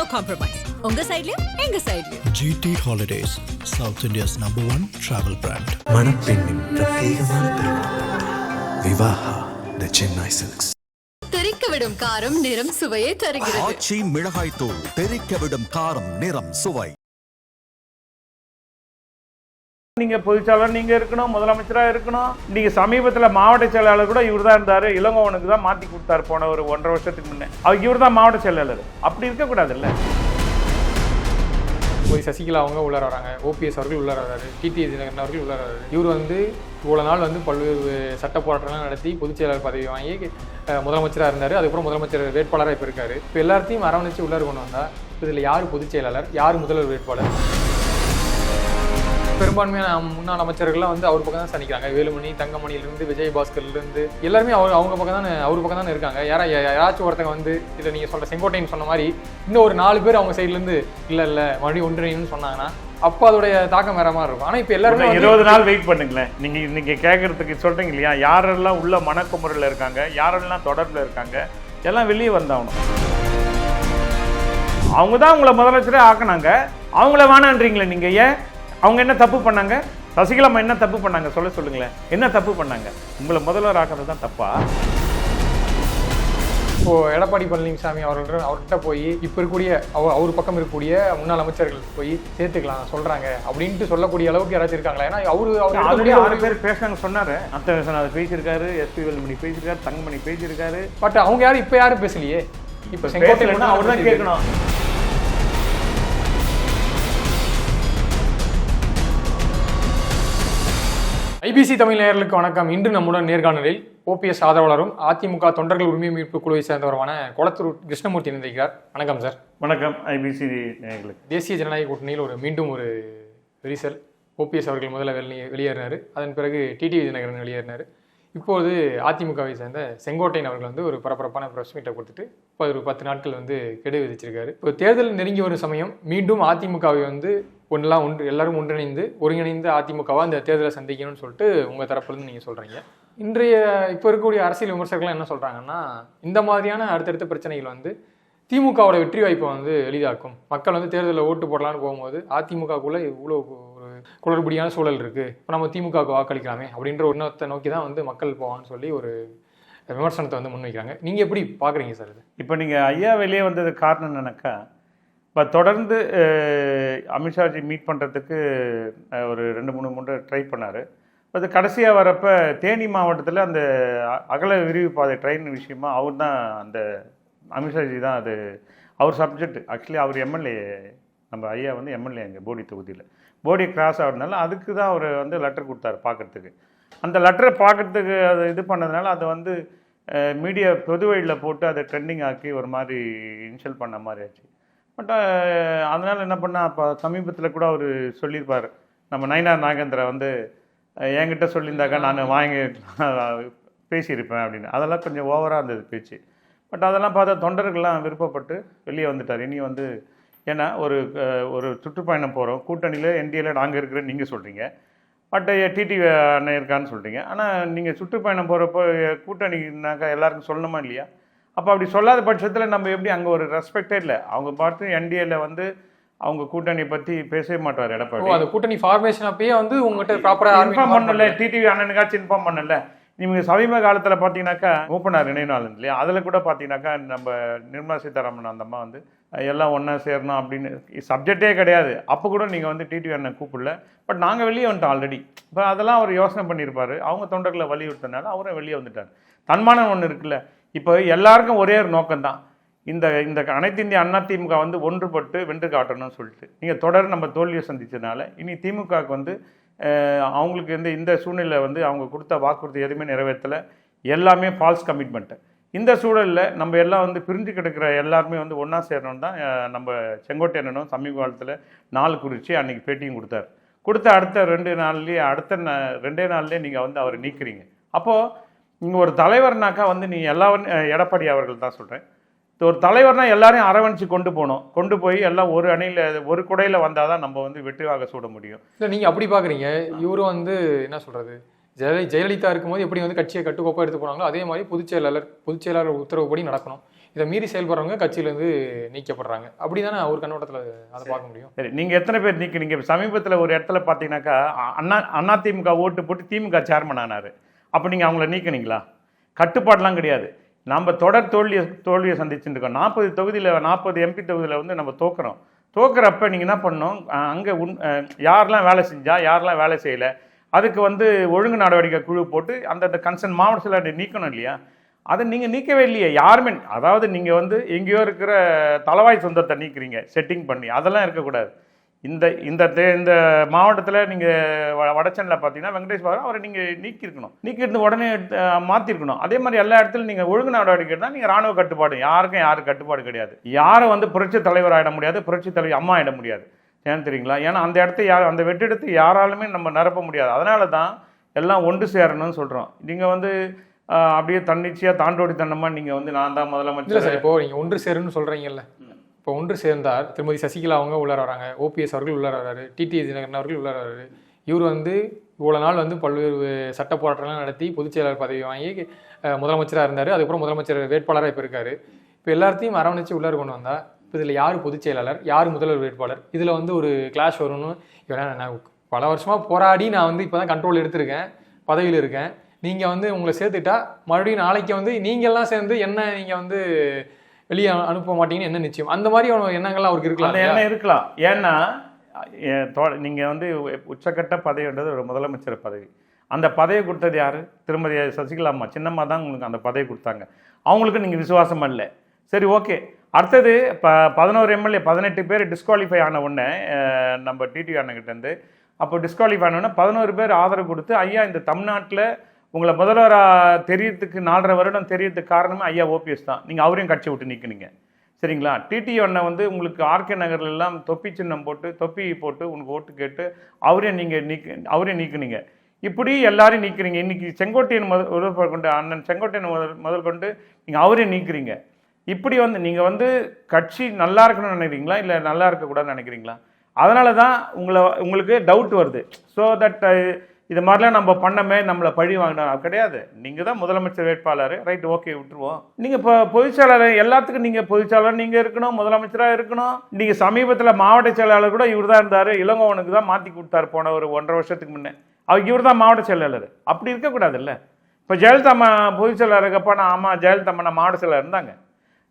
No compromise உங்க சைடுலயும் எங்க சைடுலயும் GT Holidays, South India's number one travel brand. மணப்பெண்ணின் பிரத்யேகமான விவாஹா த சென்னை சில்க்ஸ் விடும் காரம் நிறம் சுவையை தருகிறது. ஆச்சி மிளகாய் தூள் தெறிக்க விடும் காரம் நிறம் சுவை. நீங்க பொதுச்செயலாளர் நீங்க இருக்கணும் முதலமைச்சரா இருக்கணும். நீங்க சமீபத்துல மாவட்ட செயலாளர் கூட இவர் தான் இருந்தாரு. இளங்கோவனுக்கு தான் மாத்தி கொடுத்தாரு போன ஒரு ஒன்றரை வருஷத்துக்கு முன்னே. அவர் இவர் தான் மாவட்ட செயலாளர். அப்படி இருக்கக்கூடாதுல்ல போய் சசிகலா அவங்க உள்ளார வராங்க. ஓபிஎஸ் அவர்கள் உள்ளார வராரு. டிடி தினகரன் அவர்கள் உள்ளார வராரு. இவர் வந்து இவ்வளோ நாள் வந்து பல்வேறு சட்ட போராட்டம்லாம் நடத்தி பொதுச் செயலாளர் பதவி வாங்கி முதலமைச்சராக இருந்தார். அதுக்கப்புறம் முதலமைச்சர் வேட்பாளராக இப்போ இருக்காரு. இப்போ எல்லாத்தையும் அரவணைச்சு உள்ளார கொண்டு வந்தால் இதில் யார் பொதுச் செயலாளர் யார் முதல்வர் வேட்பாளர்? பெரும்பான்மையான முன்னாள் அமைச்சர்கள்லாம் வந்து அவர் பக்கம் தான் சனிக்கிறாங்க வேலுமணி தங்கமணியிலிருந்து விஜயபாஸ்கர்லேருந்து எல்லாருமே அவர் அவங்க பக்கம் தானே அவர் பக்கம் தானே இருக்காங்க. யாரா யாராச்சும் ஒருத்தங்க வந்து இதில் நீங்கள் சொல்கிற செங்கோட்டையன் சொன்ன மாதிரி இன்னும் ஒரு நாலு பேர் அவங்க சைட்லேருந்து இல்லை இல்லை மறுபடியும் ஒன்றிணைன்னு சொன்னாங்கன்னா அப்போ அதோடைய தாக்கம் வேற மாதிரி இருக்கும். ஆனால் இப்போ எல்லாருமே இருபது நாள் வெயிட் பண்ணுங்களேன். நீங்க இன்னைக்கு கேட்கறதுக்கு சொல்றீங்க இல்லையா? யாரெல்லாம் உள்ள மனக்குமுறையில் இருக்காங்க? யாரெல்லாம் தொடர்புல இருக்காங்க? எல்லாம் வெளியே வந்தாகணும். அவங்க தான் உங்களை முதலமைச்சரே ஆக்குனாங்க. அவங்கள வேணான்றீங்களே நீங்க ஏன்? அவங்க என்ன தப்பு பண்ணாங்க? சசிகலாமா என்ன தப்பு பண்ணாங்க? சொல்ல சொல்லுங்களேன். என்ன தப்பு பண்ணாங்க? உங்களை முதல்வர் ஆக்குறது தான் தப்பா? இப்போ எடப்பாடி பழனிசாமி அவர்கள் அவர்கிட்ட போய் இப்போ இருக்கக்கூடிய அவர் அவர் பக்கம் இருக்கக்கூடிய முன்னாள் அமைச்சர்கள் போய் சேர்த்துக்கலாம் சொல்றாங்க அப்படின்ட்டு சொல்லக்கூடிய அளவுக்கு யாராச்சும் இருக்காங்களா? ஏன்னா அவரு அவர் ஆறு பேர் பேசினாங்க சொன்னாரு. அத்த விஸ்வநாதர் பேசியிருக்காரு எஸ்பி வேலுமணி பேசியிருக்காரு தங்கமணி பேசியிருக்காரு. பட் அவங்க யாரும் இப்போ யாரும் பேசலையே? இப்போ செங்கோட்டை பேசலைன்னா அவர் தான் கேட்கணும். ஐபிசி தமிழ் நேயர்களுக்கு வணக்கம். இன்று நம்முடன் நேர்காணலில் ஓபிஎஸ் ஆதரவாளரும் அதிமுக தொண்டர்கள் உரிமை மீட்பு குழுவை சேர்ந்தவருமான கொளத்தூர் கிருஷ்ணமூர்த்தி இணைந்திருக்கிறார். வணக்கம் சார். வணக்கம். ஐபிசி நேயர்களுக்கு. தேசிய ஜனநாயக கூட்டணியில் ஒரு மீண்டும் ஒரு விரிசல். ஓபிஎஸ் அவர்கள் முதல்ல வெளியே வெளியேறினார். அதன் பிறகு டிடிவி தினகரன் வெளியேறினார். இப்போது அதிமுகவை சேர்ந்த செங்கோட்டையன் அவர்கள் வந்து ஒரு பரபரப்பான ப்ரெஸ் மீட்டை கொடுத்துட்டு இப்போ ஒரு பத்து நாட்கள் வந்து கெடு விதிச்சிருக்காரு. இப்போ தேர்தல் நெருங்கி வரும் சமயம் மீண்டும் அதிமுகவை வந்து ஒன்றெல்லாம் ஒன்று எல்லாரும் ஒன்றிணைந்து ஒருங்கிணைந்து அதிமுகவாக அந்த தேர்தலை சந்திக்கணும்னு சொல்லிட்டு உங்கள் தரப்புலேருந்து நீங்கள் சொல்கிறீங்க இன்றைய இப்போ இருக்கக்கூடிய அரசியல் விமர்சகர்கள் என்ன சொல்கிறாங்கன்னா இந்த மாதிரியான அடுத்தடுத்த பிரச்சனைகள் வந்து திமுகவோட வெற்றி வாய்ப்பை வந்து எளிதாக்கும். மக்கள் வந்து தேர்தலில் ஓட்டு போடலான்னு போகும்போது அதிமுகக்குள்ளே இவ்வளோ ஒரு குளறுபடியான சூழல் இருக்குது இப்போ நம்ம திமுகவுக்கு வாக்களிக்கலாமே அப்படின்ற ஒரு எண்ணத்தை நோக்கி தான் வந்து மக்கள் போவான்னு சொல்லி ஒரு விமர்சனத்தை வந்து முன்வைக்கிறாங்க. நீங்கள் எப்படி பார்க்குறீங்க சார் இது? இப்போ நீங்கள் ஐயா வெளியே வந்ததுக்கு காரணம் என்னன்னாக்கா இப்போ தொடர்ந்து அமித்ஷாஜி மீட் பண்ணுறதுக்கு ஒரு ரெண்டு மூணு மூன்று ட்ரை பண்ணார். அது கடைசியாக வரப்போ தேனி மாவட்டத்தில் அந்த அ- அகல விரிவு பாதை ட்ரெயின் விஷயமா அவர் தான் அந்த அமித்ஷாஜி தான் அது அவர் சப்ஜெக்ட் ஆக்சுவலி அவர் எம்எல்ஏ நம்ம ஐயா வந்து எம்எல்ஏ அங்கே போடி தொகுதியில். போடி கிராஸ் ஆகிறதுனால அதுக்கு தான் அவர் வந்து லெட்டர் கொடுத்தாரு பார்க்குறதுக்கு அந்த லெட்டரை பார்க்கறதுக்கு அது இது பண்ணதுனால அதை வந்து மீடியா பொது வழியில் போட்டு அதை ட்ரெண்டிங் ஆக்கி ஒரு மாதிரி இன்ஷல் பண்ண மாதிரி ஆச்சு. பட் அதனால் என்ன பண்ணால் அப்போ சமீபத்தில் கூட அவர் சொல்லியிருப்பார். நம்ம நயனார் நாகேந்திரா வந்து என்கிட்ட சொல்லியிருந்தாக்கா நான் வாங்கி பேசியிருப்பேன் அப்படின்னு. அதெல்லாம் கொஞ்சம் ஓவராக இருந்தது பேச்சு. பட் அதெல்லாம் பார்த்தா தொண்டர்கள்லாம் விருப்பப்பட்டு வெளியே வந்துட்டார். இனி வந்து ஏன்னா ஒரு ஒரு சுற்றுப்பயணம் போகிறோம் கூட்டணியில் என்டிஏல நாங்கள் இருக்கிற நீங்கள் சொல்கிறீங்க பட் டிடி அண்ணன் இருக்கான்னு சொல்கிறீங்க ஆனால் நீங்கள் சுற்றுப்பயணம் போகிறப்போ கூட்டணினாக்கா எல்லாருக்கும் சொல்லணுமா இல்லையா? அப்போ அப்படி சொல்லாத பட்சத்தில் நம்ம எப்படி அங்கே ஒரு ரெஸ்பெக்டே இல்லை. அவங்க பார்த்து என்டிஏல வந்து அவங்க கூட்டணியை பற்றி பேசவே மாட்டார் எடப்பாடி. அந்த கூட்டணி ஃபார்மேஷன் அப்பயே வந்து உங்கள்கிட்ட ப்ராப்பராக இன்ஃபார்ம் பண்ணல. டிடிவி அண்ணனுக்காச்சும் இன்ஃபார்ம் பண்ணல. நீங்கள் சமீப காலத்தில் பார்த்தீங்கன்னாக்கா ஓப்பனார் நினைவு நாள் இல்லையா? அதில் கூட பார்த்தீங்கன்னாக்கா நம்ம நிர்மலா சீதாராமன் அந்த அம்மா வந்து எல்லாம் ஒன்றா சேரணும் அப்படின்னு சப்ஜெக்டே கிடையாது. அப்போ கூட நீங்கள் வந்து டிடிவி அண்ணன் கூப்பிடல. பட் நாங்கள் வெளியே வந்துட்டோம் ஆல்ரெடி இப்போ அதெல்லாம் அவர் யோசனை பண்ணியிருப்பாரு அவங்க தொண்டர்களை வலியுறுத்தினால அவரும் வெளியே வந்துட்டார். தன்மானம் ஒன்று இருக்குல்ல. இப்போ எல்லாருக்கும் ஒரே ஒரு நோக்கம்தான். இந்த இந்த அனைத்து இந்திய அண்ணா திமுக வந்து ஒன்றுபட்டு வென்று காட்டணும்னு சொல்லிட்டு. நீங்கள் தொடர் நம்ம தோல்வியை சந்தித்ததுனால இனி திமுகவுக்கு வந்து அவங்களுக்கு இந்த இந்த சூழ்நிலை வந்து அவங்க கொடுத்த வாக்குறுதி எதுவுமே நிறைவேற்றலை. எல்லாமே ஃபால்ஸ் கமிட்மெண்ட்டு இந்த சூழலில் நம்ம எல்லாம் வந்து பிரிஞ்சு கிடக்கிற எல்லாருமே வந்து ஒன்றா சேரணும் தான் அஹ், நம்ம செங்கோட்டையனும் சமீப காலத்தில் நாள் குறித்து அன்றைக்கி பேட்டியும் கொடுத்தாரு. கொடுத்த அடுத்த ரெண்டு நாள்லேயே அடுத்த நா- ரெண்டே நாள்லேயே நீங்கள் வந்து அவரை நீக்கிறீங்க. அப்போது நீங்கள் ஒரு தலைவர்னாக்கா வந்து நீ அஹ், எடப்பாடி அவர்கள் தான் சொல்கிறேன் ஒரு தலைவர்னா எல்லாரையும் அரவணைச்சு கொண்டு போகணும். கொண்டு போய் எல்லாம் ஒரு அணியில் ஒரு குடையில் வந்தால் தான் நம்ம வந்து வெற்றிவாக சூட முடியும். இல்லை நீங்கள் அப்படி பார்க்குறீங்க இவரும் வந்து என்ன சொல்கிறது ஜெயல ஜெயலலிதா இருக்கும்போது எப்படி வந்து கட்சியை கட்டுக்கோப்பாக எடுத்து போனாங்களோ அதே மாதிரி பொதுச் செயலாளர் பொதுச் செயலாளர் உத்தரவுப்படி நடக்கணும். இதை மீறி செயல்படுறவங்க கட்சியிலேருந்து நீக்கப்படுறாங்க. அப்படி தானே ஒரு கண்ணோட்டத்தில் அதை பார்க்க முடியும்? சரி நீங்கள் எத்தனை பேர் நீக்கினீங்க சமீபத்தில் ஒரு இடத்துல பார்த்தீங்கன்னாக்கா அண்ணா அண்ணா திமுக ஓட்டு போட்டு திமுக சேர்மன் ஆனார். அப்போ நீங்கள் அவங்கள நீக்கினீங்களா? கட்டுப்பாடெலாம் கிடையாது. நம்ம தொடர் தோல்வியை தோல்வியை சந்திச்சுட்டு இருக்கோம். நாற்பது தொகுதியில் நாற்பது எம்பி தொகுதியில் வந்து நம்ம தோக்குறோம். தோக்குறப்ப நீங்கள் என்ன பண்ணணும்? அங்கே உன் யாரெல்லாம் வேலை செஞ்சா யாரெல்லாம் வேலை செய்யலை அதுக்கு வந்து ஒழுங்கு நடவடிக்கை குழு போட்டு அந்தந்த கன்சர்ன் மாவட்ட செயலாளரை நீக்கணும் இல்லையா? அதை நீங்கள் நீக்கவே இல்லையே. யாருமே அதாவது நீங்கள் வந்து எங்கேயோ இருக்கிற தலவாய் சொந்தத்தை நீக்கிறீங்க செட்டிங் பண்ணி. அதெல்லாம் இருக்கக்கூடாது. இந்த இந்த தே- இந்த மாவட்டத்தில் நீங்கள் வடச்சனில் பார்த்தீங்கன்னா வெங்கடேஷ் பாபு அவரை நீங்கள் நீக்கியிருக்கணும். நீக்கிருந்து உடனே மாற்றிருக்கணும் அதே மாதிரி எல்லா இடத்துலையும் நீங்கள் ஒழுங்கு நடவடிக்கை தான் நீங்கள் ராணுவ கட்டுப்பாடு யாருக்கும் யாரும் கட்டுப்பாடு கிடையாது. யாரும் வந்து புரட்சி தலைவர் ஆயிட முடியாது புரட்சி தலைவர் அம்மா ஆயிட முடியாது. ஏன் தெரியுங்களா? ஏன்னா அந்த இடத்த யார் அந்த வெற்றிடத்தை யாராலுமே நம்ம நிரப்ப முடியாது. அதனால தான் எல்லாம் ஒன்று சேரணும்னு சொல்கிறோம் நீங்கள் வந்து அப்படியே தன்னிச்சையாக தாண்டோடி தன்னமாக நீங்கள் வந்து நான் தான் முதலமைச்சர் சார் இப்போ நீங்கள் ஒன்று சேருன்னு சொல்கிறீங்கல்ல இப்போ ஒன்று சேர்ந்தார். திருமதி சசிகலா அவங்க உள்ளார வராங்க. ஓபிஎஸ் அவர்கள் உள்ளார வராரு. டிடிஎஸ் தினகரன் அவர்கள் உள்ளார வராரு. இவர் வந்து இவ்வளோ நாள் வந்து பல்வேறு சட்ட போராட்டம்லாம் நடத்தி பொதுச் செயலாளர் பதவி வாங்கி முதலமைச்சராக இருந்தார். அதுக்கப்புறம் முதலமைச்சர் வேட்பாளராக இப்போ இருக்காரு. இப்போ எல்லாத்தையும் அரவணைச்சு உள்ளார கொண்டு வந்தால் இப்போ இதில் யார் பொதுச் செயலாளர் யார் முதல்வர் வேட்பாளர் இதில் வந்து ஒரு கிளாஷ் வரும்னு இவன் நான் பல வருஷமாக போராடி நான் வந்து இப்போ தான் கண்ட்ரோல் எடுத்திருக்கேன் பதவியில் இருக்கேன். நீங்கள் வந்து உங்களை சேர்த்துட்டா மறுபடியும் நாளைக்கு வந்து நீங்கள்லாம் சேர்ந்து என்ன நீங்கள் வந்து வெளியே அனுப்ப மாட்டீங்கன்னு என்ன நிச்சயம்? அந்த மாதிரி எண்ணங்கள்லாம் அவருக்கு இருக்கலாம் அந்த? எண்ணம் இருக்கலாம். ஏன்னா எ- தோ- நீங்க வந்து உச்சக்கட்ட பதவின்றது ஒரு முதலமைச்சர் பதவி. அந்த பதவி கொடுத்தது யாரு? திருமதி சசிகலா அம்மா. சின்னம்மா தான் உங்களுக்கு அந்த பதவி கொடுத்தாங்க. அவங்களுக்கு நீங்க விசுவாசம் இல்லை. சரி ஓகே. அடுத்தது ப பதினோரு எம்எல்ஏ பதினெட்டு பேர் டிஸ்குவாலிஃபை ஆன உடனே நம்ம டிடி அண்ணங்கிட்ட இருந்து அப்போ டிஸ்குவாலிஃபை ஆன உடனே பதினோரு பேர் ஆதரவு கொடுத்து ஐயா இந்த தமிழ்நாட்டில் உங்களை முதல்வராக தெரியறதுக்கு நாலரை வருடம் தெரியறதுக்கு காரணமே ஐயா ஓபிஎஸ் தான். நீங்கள் அவரையும் கட்சி விட்டு நிற்குனீங்க சரிங்களா? டிடி அண்ணன் வந்து உங்களுக்கு ஆர்கே நகர்லெல்லாம் தொப்பி சின்னம் போட்டு தொப்பி போட்டு உனக்கு ஓட்டு கேட்டு அவரே நீங்கள் நீக்க அவரையும் நீக்கினீங்க. இப்படி எல்லாரையும் நீக்கிறீங்க. இன்னைக்கு செங்கோட்டையன் முதல் முதல் கொண்டு அண்ணன் செங்கோட்டையன் முதல் முதல் கொண்டு நீங்கள் அவரையும் நீக்கிறீங்க. இப்படி வந்து நீங்கள் வந்து கட்சி நல்லா இருக்கணும்னு நினைக்கிறீங்களா? இல்லை நல்லா இருக்கக்கூடாதுன்னு நினைக்கிறீங்களா? அதனால தான் உங்களை உங்களுக்கு டவுட் வருது. ஸோ தட் இது மாதிரிலாம் நம்ம பண்ணமே நம்மளை பழி வாங்கினோம் கிடையாது. நீங்கள் தான் முதலமைச்சர் வேட்பாளர். ரைட் ஓகே விட்டுருவோம். நீங்கள் இப்போ பொதுச்செயலாளர் எல்லாத்துக்கும் நீங்கள் பொதுச்செயலாளர் நீங்கள் இருக்கணும் முதலமைச்சராக இருக்கணும். நீங்கள் சமீபத்தில் மாவட்ட செயலாளர் கூட இவர் தான் இருந்தார். இளங்கோவனுக்கு தான் மாற்றி கொடுத்தாரு போன ஒரு ஒன்றரை வருஷத்துக்கு முன்னே. அவர் இவர் தான் மாவட்ட செயலாளர். அப்படி இருக்கக்கூடாதுல்ல. இப்போ ஜெயலலிதா அம்மா நான் ஆமாம் ஜெயலலிதா நான் மாவட்ட செயலாளர் இருந்தாங்க.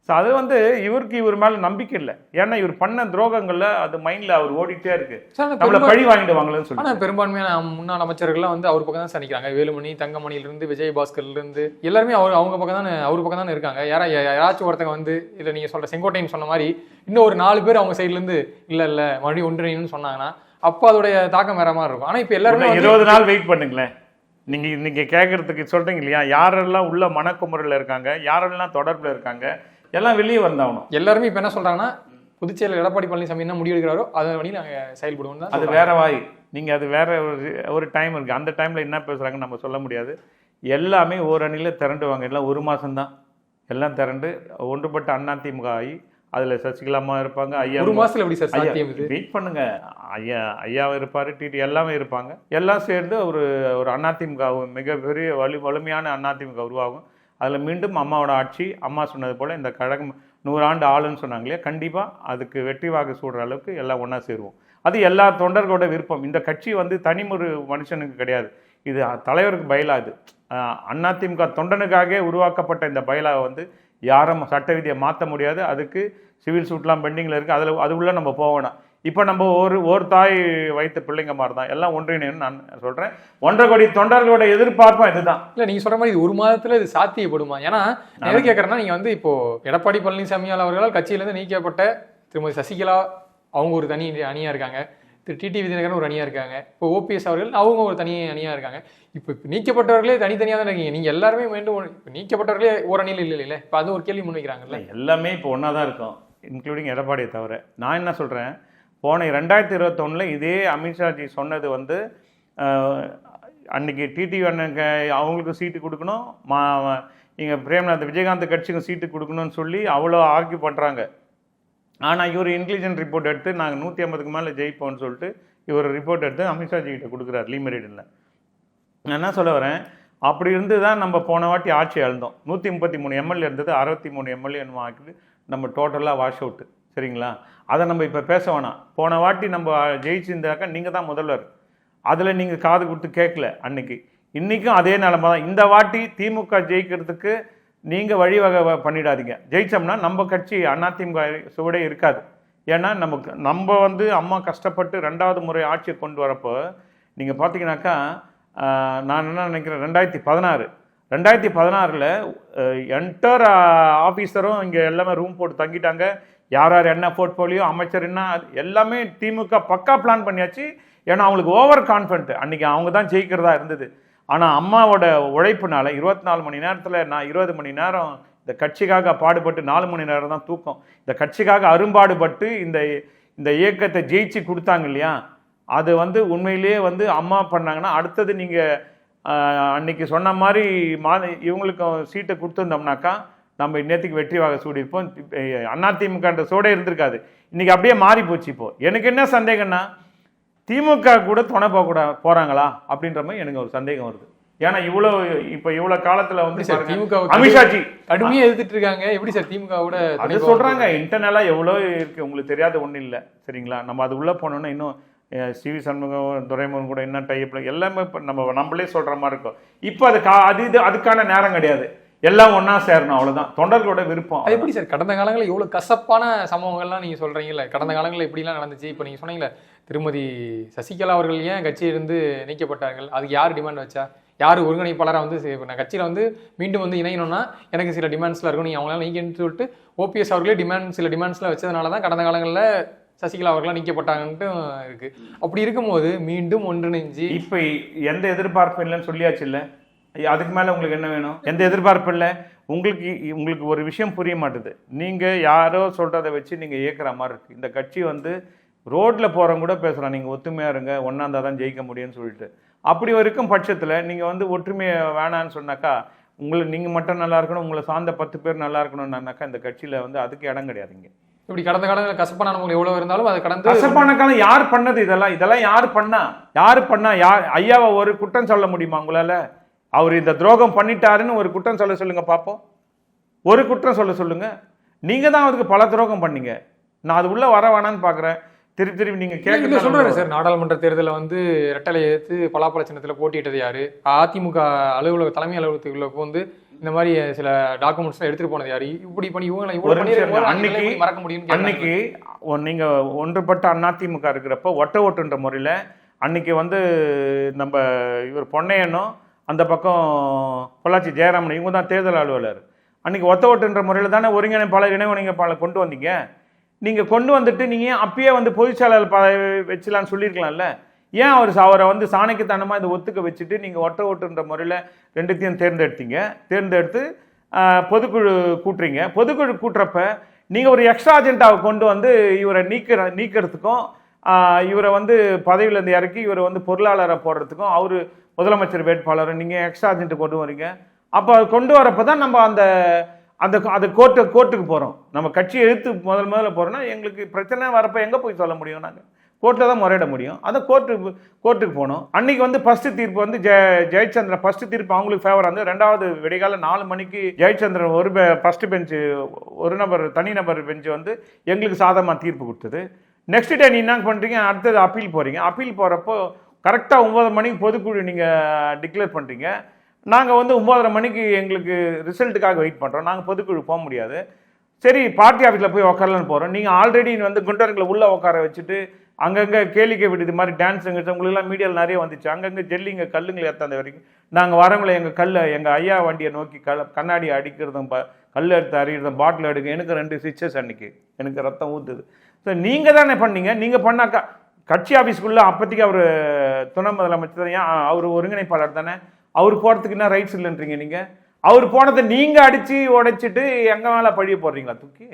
ஸோ அது வந்து இவருக்கு இவர் மேலே நம்பிக்கை இல்லை. ஏன்னா இவர் பண்ண துரோகங்கள்ல அது மைண்டில் அவர் ஓடிட்டே இருக்கு. நம்மளை பழி வாங்கிடுவாங்களேன்னு சொல்லி பெரும்பான்மையான முன்னாள் அமைச்சர்கள்லாம் வந்து அவர் பக்கம் தான் சார் நிற்கிறாங்க வேலுமணி தங்கமணியிலிருந்து விஜயபாஸ்கர்ல இருந்து எல்லாருமே அவர் அவங்க பக்கம் தானே அவர் பக்கம் தானே இருக்காங்க. யாரா யாராச்சும் ஒருத்தங்க வந்து இல்லை நீங்க சொல்ற செங்கோட்டையன் சொன்ன மாதிரி இன்னும் ஒரு நாலு பேர் அவங்க சைடுல இருந்து இல்ல இல்ல மறுபடியும் ஒன்றிணைன்னு சொன்னாங்கன்னா அப்போ அதோடைய தாக்கம் வேற மாதிரி இருக்கும். ஆனா இப்போ எல்லாருமே இருபது நாள் வெயிட் பண்ணுங்களேன் நீங்க நீங்க கேட்கறதுக்கு சொல்றீங்க இல்லையா? யாரெல்லாம் உள்ள மனக்குமுறையில் இருக்காங்க? யாரெல்லாம் தொடர்புல இருக்காங்க? எல்லாம் வெளியே வந்தாகணும். எல்லாருமே இப்போ என்ன சொல்றாங்கன்னா புதுச்சேரியில் எடப்பாடி பழனிசாமி என்ன முடிவு எடுக்கிறாரோ அதை வழி நாங்கள் செயல்படுவோம் அது வேற வாய். நீங்க அது வேற ஒரு ஒரு டைம் இருக்கு. அந்த டைம்ல என்ன பேசுறாங்கன்னு நம்ம சொல்ல முடியாது. எல்லாமே ஓரணியில் திரண்டுவாங்க. எல்லாம் ஒரு மாசம்தான். எல்லாம் திரண்டு ஒன்றுபட்ட அதிமுக ஆகி அதுல சசிகலா அம்மா இருப்பாங்க ஐயா ஒரு மாசத்துல எப்படி சார் சாத்தியம் வெயிட் பண்ணுங்க. ஐயா ஐயாவும் இருப்பாரு டிடி எல்லாமே இருப்பாங்க. எல்லாம் சேர்ந்து ஒரு ஒரு அதிமுக மிகப்பெரிய வலு வலிமையான அதிமுக உருவாகும். அதில் மீண்டும் அம்மாவோட ஆட்சி அம்மா சொன்னது போல் இந்த கழகம் நூறாண்டு ஆளுன்னு சொன்னாங்க இல்லையா? கண்டிப்பாக அதுக்கு வெற்றி வாக்கு சூடுற அளவுக்கு எல்லாம் ஒன்றா சேருவோம். அது எல்லா தொண்டர்களோட விருப்பம். இந்த கட்சி வந்து தனிமொரு மனுஷனுக்கு கிடையாது. இது தலைவருக்கு பயிலாது அதிமுக தொண்டனுக்காக உருவாக்கப்பட்ட இந்த பயிலாவை வந்து யாரும் சட்ட விதியை மாற்ற முடியாது. அதுக்கு சிவில் சூட்லாம் பெண்டிங்கில் இருக்குது அதில் அது உள்ளே நம்ம போகணும். இப்போ நம்ம ஒரு ஒரு தாய் வைத்த பிள்ளைங்க மாதிரி தான் எல்லாம் ஒன்றிணைன்னு நான் சொல்கிறேன் ஒன்றரை கோடி தொண்டர்களோட எதிர்பார்ப்பும் இதுதான். இல்ல நீங்க சொல்ற மாதிரி இது ஒரு மாதத்துல இது சாத்தியப்படுமா? ஏன்னா நான் எது கேட்கறேன்னா நீங்க வந்து இப்போ எடப்பாடி பழனிசாமியால் அவர்களால் கட்சியிலிருந்து நீக்கப்பட்ட திருமதி சசிகலா அவங்க ஒரு தனி அணியா இருக்காங்க. திரு டிடி விதிநகரன் ஒரு அணியா இருக்காங்க. இப்போ ஓபிஎஸ் அவர்கள் அவங்க ஒரு தனி அணியா இருக்காங்க. இப்போ நீக்கப்பட்டவர்களே தனித்தனியா தான் இருக்கீங்க. நீங்க எல்லாருமே மீண்டும் இப்போ நீக்கப்பட்டவர்களே ஒரு அணியில் இல்லை இல்லை இப்போ அது ஒரு கேள்வி முன்வைக்கிறாங்கல்ல. இல்லை எல்லாமே இப்போ ஒன்றா தான் இருக்கும் இன்க்ளூடிங் எடப்பாடியை தவிர. நான் என்ன சொல்கிறேன் போன ரெண்டாயிரத்தி இருபத்தொன்னில் இதே அமித்ஷாஜி சொன்னது வந்து அன்னைக்கு டிடி அண்ணனுக்கு அவங்களுக்கு சீட்டு கொடுக்கணும் மா இங்கே பிரேம்நாத் விஜயகாந்த் கட்சிக்கும் சீட்டு கொடுக்கணும்னு சொல்லி அவ்வளோ ஆர்கியூ பண்ணுறாங்க ஆனால் இவர் இன்டெலிஜென்ட் ரிப்போர்ட் எடுத்து நாங்கள் நூற்றி ஐம்பதுக்கு மேலே ஜெயிப்போம்னு சொல்லிட்டு இவர் ரிப்போர்ட் எடுத்து அமித்ஷாஜி கிட்ட கொடுக்குறாரு லீமெரிடனில் நான் என்ன சொல்ல வரேன்? அப்படி இருந்து தான் நம்ம போன வாட்டி ஆட்சி எழுந்தோம் நூற்றி முப்பத்தி மூணு எம்எல்ஏ இருந்தது அறுபத்தி மூணு எம்எல்ஏ என்னமோ ஆக்கிட்டு நம்ம டோட்டலாக வாஷ் அவுட்டு சரிங்களா? அதை நம்ம இப்போ பேச வேணாம். போன வாட்டி நம்ம ஜெயிச்சிருந்தாக்கா நீங்கள் தான் முதல்வர். அதில் நீங்கள் காது கொடுத்து கேட்கல அன்னைக்கு. இன்றைக்கும் அதே நிலமை தான். இந்த வாட்டி திமுக ஜெயிக்கிறதுக்கு நீங்கள் வழிவகை பண்ணிடாதீங்க. ஜெயித்தோம்னா நம்ம கட்சி அதிமுக சுவடே இருக்காது. ஏன்னா நமக்கு நம்ம வந்து அம்மா கஷ்டப்பட்டு ரெண்டாவது முறை ஆட்சியை கொண்டு வரப்போ நீங்கள் பார்த்தீங்கன்னாக்கா நான் என்ன நினைக்கிறேன் ரெண்டாயிரத்தி பதினாறு ரெண்டாயிரத்தி பதினாறில் என்டர் ஆஃபீஸரும் இங்கே எல்லாமே ரூம் போட்டு தங்கிட்டாங்க. யார் யார் என்ன போர்ட்ஃபோலியோ அமைச்சர் என்ன எல்லாமே திமுக பக்கா பிளான் பண்ணியாச்சு. ஏன்னா அவங்களுக்கு ஓவர் கான்ஃபிடென்ட் அன்றைக்கி அவங்க தான் ஜெயிக்கிறதா இருந்தது. ஆனால் அம்மாவோட உழைப்புனால இருபத்தி நாலு மணி நேரத்தில் நான் இருபது மணி நேரம் இந்த கட்சிக்காக பாடுபட்டு நாலு மணி நேரம் தான் தூக்கம். இந்த கட்சிக்காக அரும்பாடுபட்டு இந்த இந்த இயக்கத்தை ஜெயிச்சு கொடுத்தாங்க இல்லையா? அது வந்து உண்மையிலேயே வந்து அம்மா பண்ணாங்கன்னா அடுத்தது நீங்கள் அன்னைக்கு சொன்ன மாதிரி மா இவங்களுக்கும் சீட்டை கொடுத்துருந்தோம்னாக்கா நம்ம இன்னத்துக்கு வெற்றி வாக சூடியிருப்போம். அதிமுகன்ற சூடே இருந்திருக்காது. இன்னைக்கு அப்படியே மாறி போச்சு இப்போ. எனக்கு என்ன சந்தேகம்னா திமுக கூட துணை போகக்கூடா போறாங்களா அப்படின்ற மாதிரி எனக்கு ஒரு சந்தேகம் வருது. ஏன்னா இவ்வளோ இப்போ இவ்வளோ காலத்தில் வந்து சார் திமுக அமித்ஷாஜி கடுமையா எதிர்த்துட்டு இருக்காங்க. எப்படி சார் திமுக கூட அது சொல்றாங்க இன்டர்னலா எவ்வளோ இருக்கு உங்களுக்கு தெரியாத ஒன்றும் இல்லை. சரிங்களா? நம்ம அது உள்ள போனோம்னா இன்னும் அஹ், சிவி சண்முகம் துரைமுருகன் கூட என்ன டைப்பில் எல்லாமே இப்போ நம்ம நம்மளே சொல்கிற மாதிரி இருக்கும். இப்போ அது கா அது இது அதுக்கான நேரம் கிடையாது. எல்லாம் ஒன்றா சேரணும் அவ்வளோதான் தொண்டர்களோட விருப்பம். அது எப்படி சார்? கடந்த காலங்களில் இவ்வளோ கசப்பான சம்பவங்கள்லாம் நீங்கள் சொல்றீங்கல்ல? கடந்த காலங்களில் இப்படிலாம் நடந்துச்சு. இப்போ நீங்கள் சொன்னீங்களே திருமதி சசிகலா அவர்கள் ஏன் கட்சியிலிருந்து நீக்கப்பட்டார்கள்? அதுக்கு யார் டிமாண்ட் வச்சா? யார் ஒருங்கிணைப்பாளராக வந்து நான் கட்சியில் வந்து மீண்டும் வந்து இணையணும்னா எனக்கு சில டிமாண்ட்ஸில் இருக்கும். நீங்கள் அவங்களால நீங்கன்னு சொல்லிட்டு ஓபிஎஸ் அவர்களே டிமாண்ட் சில டிமாண்ட்ஸ்லாம் வச்சதுனால தான் கடந்த காலங்களில் சசிகலா அவர்களாம் நீக்கப்பட்டாங்கன்ட்டு இருக்கு. அப்படி இருக்கும்போது மீண்டும் ஒன்றிணைஞ்சு இப்போ எந்த எதிர்பார்ப்பும் இல்லைன்னு சொல்லியாச்சு இல்ல? அதுக்கு மேல உங்களுக்கு என்ன வேணும்? எந்த எதிர்பார்ப்பும் இல்லை? உங்களுக்கு உங்களுக்கு ஒரு விஷயம் புரிய மாட்டுது. நீங்க யாரோ சொல்றதை வச்சு நீங்க இயக்குற மாதிரி இருக்கு. இந்த கட்சி வந்து ரோட்ல போறவங்க கூட பேசுறான். நீங்க ஒத்துமையா இருங்க ஒன்னா இருந்தா தான் ஜெயிக்க முடியும்னு சொல்லிட்டு. அப்படி வரைக்கும் பட்சத்துல நீங்க வந்து ஒற்றுமையை வேணான்னு சொன்னாக்கா உங்களை நீங்க மட்டும் நல்லா இருக்கணும் உங்களை சார்ந்த பத்து பேர் நல்லா இருக்கணும்னாக்கா இந்த கட்சியில வந்து அதுக்கு இடம் கிடையாதுங்க. இப்படி கடந்த காலங்களில் கசப்பான அனுபவங்கள் எவ்வளவு இருந்தாலும் அதை கடந்து கசப்பான காலம் யார் பண்ணது இதெல்லாம்? இதெல்லாம் யார் பண்ணா? யார் பண்ணா? யார் ஐயாவை ஒரு குற்றம் சொல்ல முடியுமா உங்களால? அவர் இந்த துரோகம் பண்ணிட்டாருன்னு ஒரு குற்றம் சொல்ல சொல்லுங்க பாப்போம். ஒரு குற்றம் சொல்ல சொல்லுங்க. நீங்க தான் அவருக்கு பல துரோகம் பண்ணீங்க. நான் அது உள்ள வர வேணான்னு பாக்குறேன். திருப்பி திருப்பி நீங்க கேட்க சார். நாடாளுமன்ற தேர்தலில் வந்து ரெட்டலை எடுத்து பலாப்பழ சின்னத்துல போட்டியிட்டது யாரு? அதிமுக அலுவலக தலைமை அலுவலகத்துக்குள்ள வந்து இந்த மாதிரி சில டாக்குமெண்ட்ஸ் எடுத்துட்டு போனது யாரு? இப்படி பண்ணி இவங்களை இவ்வளவு. அன்னைக்கு மறக்க முடியும் அன்னைக்கு நீங்க ஒன்றுபட்ட அதிமுக இருக்கிறப்ப ஒட்ட ஓட்டுன்ற முறையில் அன்னைக்கு வந்து நம்ம இவர் பொன்னையனும் அந்த பக்கம் பொள்ளாச்சி ஜெயராமன் இவங்க தான் தேர்தல் அலுவலர். அன்னைக்கு ஒத்த ஓட்டுன்ற முறையில் தானே ஒருங்கிணைப்பாளர் இணை ஒருங்கிணைப்பாளர் கொண்டு வந்தீங்க. நீங்க கொண்டு வந்துட்டு நீங்க ஏன் அப்பயே வந்து பொதுச் செயலாளர் பதவி வச்சலாம்னு சொல்லியிருக்கலாம்ல? ஏன் அவர் அவரை வந்து சாணக்கித்தனமாக இதை ஒத்துக்க வச்சுட்டு நீங்கள் ஒட்ட ஓட்டுன்ற முறையில் ரெண்டுத்தையும் தேர்ந்தெடுத்தீங்க. தேர்ந்தெடுத்து பொதுக்குழு கூட்டுறீங்க. பொதுக்குழு கூட்டுறப்ப நீங்கள் ஒரு எக்ஸ்ட்ரா அஜெண்டாவை கொண்டு வந்து இவரை நீக்கிற நீக்கிறதுக்கும் இவரை வந்து பதவியிலேருந்து இறக்கி இவரை வந்து பொருளாளரை போடுறதுக்கும் அவர் முதலமைச்சர் வேட்பாளரை நீங்கள் எக்ஸ்ட்ரா அஜெண்ட் கொண்டு வரீங்க. அப்போ அது கொண்டு வரப்போ தான் நம்ம அந்த அந்த அது கோர்ட்டு கோர்ட்டுக்கு போகிறோம் நம்ம கட்சி எழுத்து முதல் முதல்ல போகிறோம்னா எங்களுக்கு பிரச்சனை வரப்போ எங்கே போய் சொல்ல முடியும் நாங்கள் கோர்ட்டில் தான் முறையிட முடியும். அதை கோர்ட்டுக்கு கோர்ட்டுக்கு போகணும். அன்னைக்கு வந்து ஃபர்ஸ்ட் தீர்ப்பு வந்து ஜெய ஜெயச்சந்திரன் ஃபர்ஸ்ட் தீர்ப்பு அவங்களுக்கு ஃபேவர் வந்து ரெண்டாவது விடிகால நாலு மணிக்கு ஜெயச்சந்திரன் ஒரு ஃபர்ஸ்ட் பெஞ்சு ஒரு நபர் தனி நபர் பெஞ்சு வந்து எங்களுக்கு சாதகமாக தீர்ப்பு கொடுத்தது. நெக்ஸ்ட் டே நீ என்ன பண்ணுறீங்க அடுத்தது அப்பீல் போகிறீங்க அப்பீல் போகிறப்போ கரெக்டாக ஒம்பது மணிக்கு பொதுக்குழு நீங்கள் டிக்ளேர் பண்ணுறீங்க நாங்கள் வந்து ஒம்பதரை மணிக்கு எங்களுக்கு ரிசல்ட்டுக்காக வெயிட் பண்ணுறோம் நாங்கள் பொதுக்குழு போக முடியாது. சரி பார்ட்டி ஆஃபீஸில் போய் உட்காரலான்னு போகிறோம் நீங்கள் ஆல்ரெடி வந்து குண்டர்களை உள்ளே உட்கார வச்சுட்டு அங்கங்கே கேளிக்கை விடுது மாதிரி டான்ஸுங்க உங்களுக்குலாம் மீடியாவில் நிறைய வந்துச்சு. அங்கங்கே ஜெல்லிங்க கல்லுங்களை ஏற்றாந்த வரைக்கும் நாங்கள் வரவங்களை எங்கள் கல்லை எங்கள் ஐயா வண்டியை நோக்கி கல் கண்ணாடி அடிக்கிறதும் ப கல் எடுத்து அறிகிறதும் பாட்டில் எடுக்க எனக்கு ரெண்டு சிச்சஸ் அன்னைக்கு. எனக்கு ரத்தம் ஊற்றுது ஸோ நீங்கள் தானே பண்ணீங்க. நீங்கள் பண்ணாக்கா கட்சி ஆஃபீஸ்க்குள்ளே அப்போதைக்கு அவர் துணை முதலமைச்சர் ஏன் அவர் ஒருங்கிணைப்பாளர் தானே. அவர் போகிறதுக்கு என்ன ரைட்ஸ் இல்லைன்றீங்க நீங்கள் அவர் போனதை நீங்கள் அடித்து உடைச்சிட்டு எங்கள் மேலே பழிய போடுறீங்களா? தூக்கி.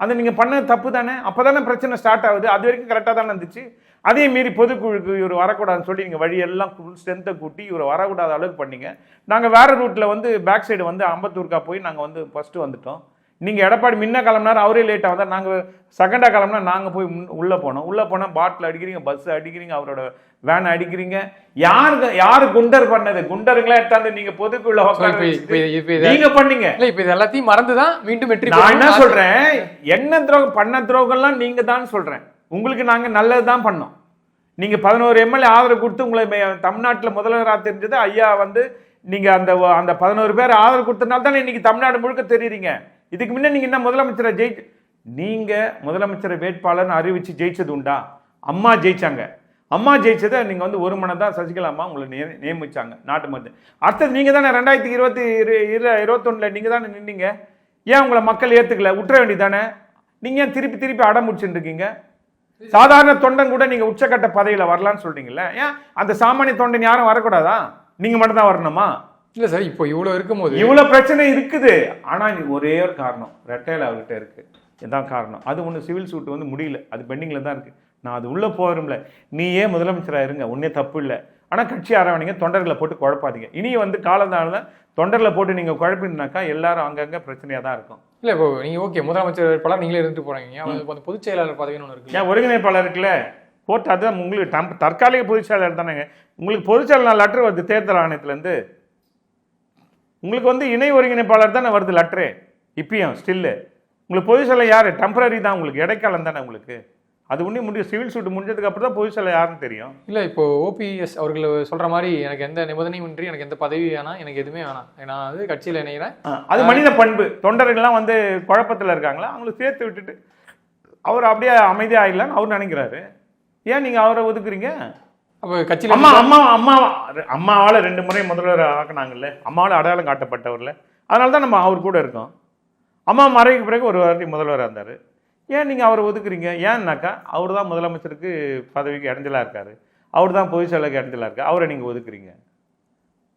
அதை நீங்கள் பண்ண தப்பு தானே? அப்போ தானே பிரச்சனை ஸ்டார்ட் ஆகுது. அது வரைக்கும் கரெக்டாக தானே இருந்துச்சு. அதே மீறி பொதுக்குழுக்கு இவர் வரக்கூடாதுன்னு சொல்லி நீங்கள் வழியெல்லாம் ஃபுல் ஸ்ட்ரென்த்தை கூட்டி இவரை வரக்கூடாத அளவுக்கு பண்ணீங்க. நாங்கள் வேறு ரூட்டில் வந்து பேக் சைடு வந்து அம்பத்தூருக்கா போய் நாங்கள் வந்து ஃபஸ்ட்டு வந்துட்டோம். நீங்கள் எடப்பாடி முன்ன கிளம்புனாரு அவரே லேட்டாக வந்தால் நாங்கள் செகண்டாக கிளம்புனா நாங்கள் போய் உள்ளே போனோம். உள்ளே போனால் பாட்டில் அடிக்கிறீங்க பஸ் அடிக்கிறீங்க அவரோட வேன் அடிக்கிறீங்க. யாருக்கு யாரு குண்டர் பண்ணது? குண்டருங்களா எடுத்தாந்து நீங்க பொதுக்குள்ள நீங்க பண்ணீங்க. இல்ல இப்ப இது எல்லாத்தையும் மறந்துதான் மீண்டும் வெற்றி நான் என்ன. சொல்றேன்? என்ன துரோகம் பண்ண துரோகம்லாம் நீங்க தான் சொல்றேன். உங்களுக்கு நாங்க நல்லது தான் பண்ணோம். நீங்க பதினோரு எம்எல்ஏ ஆதரவு கொடுத்து உங்களை தமிழ்நாட்டுல முதல்வராக தெரிஞ்சது ஐயா வந்து நீங்க அந்த அந்த பதினோரு பேர் ஆதரவு கொடுத்தனால தான் இன்னைக்கு தமிழ்நாடு முழுக்க தெரியுறீங்க. இதுக்கு முன்னே நீங்க என்ன முதலமைச்சரை ஜெயிச்சு நீங்க முதலமைச்சர் வேட்பாளர்னு அறிவிச்சு ஜெயிச்சது உண்டா? அம்மா ஜெயிச்சாங்க. அம்மா ஜெயிச்சதை நீங்க வந்து ஒரு மணி தான் சசிகலா அம்மா உங்களை நிய- நியமிச்சாங்க நாட்டு மருந்து அடுத்தது நீங்க தானே ரெண்டாயிரத்தி இருபத்தி இரு இரு- இருபத்தொன்னுல நீங்க தானே நின்னீங்க. ஏன் உங்களை மக்கள் ஏத்துக்கல? விட்டுற வேண்டியதானே நீங்க ஏன் திருப்பி திருப்பி அடம் முடிச்சுட்டு இருக்கீங்க? சாதாரண தொண்டன் கூட நீங்க உச்சக்கட்ட பதவியில வரலாம்னு சொல்றீங்கல்ல? ஏன் அந்த சாமானிய தொண்டன் யாரும் வரக்கூடாதா? நீங்க மட்டும் தான் வரணுமா? இல்ல சார் இப்போ இவ்வளவு இருக்கும்போது இவ்வளவு பிரச்சனை இருக்குது. ஆனா இது ஒரே ஒரு காரணம். ரெட்டையில அவர்கிட்ட இருக்கு. இதான் காரணம். அது ஒண்ணு சிவில் சூட் வந்து முடியல. அது பெண்டிங்ல தான் இருக்கு. நான் அது உள்ள போகிறோம்ல நீ ஏன் முதலமைச்சரா இருங்க. ஒன்னே தப்பு இல்லை. ஆனா கட்சி ஆரவணிங்க தொண்டர்களை போட்டு குழப்பாதீங்க. இனி வந்து காலந்தால தொண்டர்களை போட்டு நீங்க குழப்பினாக்கா எல்லாரும் அங்கங்க பிரச்சனையா தான் இருக்கும். இல்ல இப்போ நீங்க ஓகே முதலமைச்சர் வேட்பாளர் நீங்களே இருந்துட்டு அந்த பொதுச் செயலாளர் பதவின்னு ஒன்று இருக்கு ஏன் ஒருங்கிணைப்பாளர் இருக்குல்ல? போட்டு அதுதான் உங்களுக்கு தற்காலிக பொதுச் செயலாளர் தானேங்க. உங்களுக்கு பொதுச் செயலாளர் லெட்டர் வருது தேர்தல் ஆணையத்துலேருந்து. உங்களுக்கு வந்து இணை ஒருங்கிணைப்பாளர் தானே வருது லெட்ரு இப்பயும் ஸ்டில்லு உங்களுக்கு பொதுச் செயலர் யார்? டெம்பரரி தான் உங்களுக்கு. இடைக்காலம் தானே உங்களுக்கு. அது ஒன்றும் முடியும் சிவில் சூட் முடிஞ்சதுக்கு அப்புறம் தான் பொதுச் செயலர் யாருன்னு தெரியும். இல்ல இப்போ ஓபிஎஸ் அவர்கள் சொல்ற மாதிரி எனக்கு எந்த நிபந்தனையும் இன்றி எனக்கு எந்த பதவி வேணாம் எனக்கு எதுவுமே வேணாம் நான் வந்து கட்சியில இணைகிறேன் அது மனித பண்பு. தொண்டர்கள்லாம் வந்து குழப்பத்தில் இருக்காங்களா? அவங்களை சேர்த்து விட்டுட்டு. அவர் அப்படியே அமைதியாக ஆயிடலான்னு அவர் நினைக்கிறாரு. ஏன் நீங்கள் அவரை ஒதுக்குறீங்க? அப்போ கட்சியில அம்மா அம்மா அம்மா அம்மாவால ரெண்டு முறை முதல்வர் ஆக்குனாங்கல்ல. அம்மாவால அடையாளம் காட்டப்பட்டவர்ல. அதனால தான் நம்ம அவர் கூட இருக்கோம். அம்மா மறைவுக்கு பிறகு ஒரு வாட்டி முதல்வராக இருந்தார். ஏன் நீங்கள் அவரை ஒதுக்குறீங்க? ஏன்னாக்கா அவர் தான் முதலமைச்சருக்கு பதவிக்கு இடைஞ்சலாக இருக்காரு. அவர் தான் பொதுச் செயலருக்கு இடைஞ்சலாக இருக்காரு. அவரை நீங்கள் ஒதுக்குறீங்க.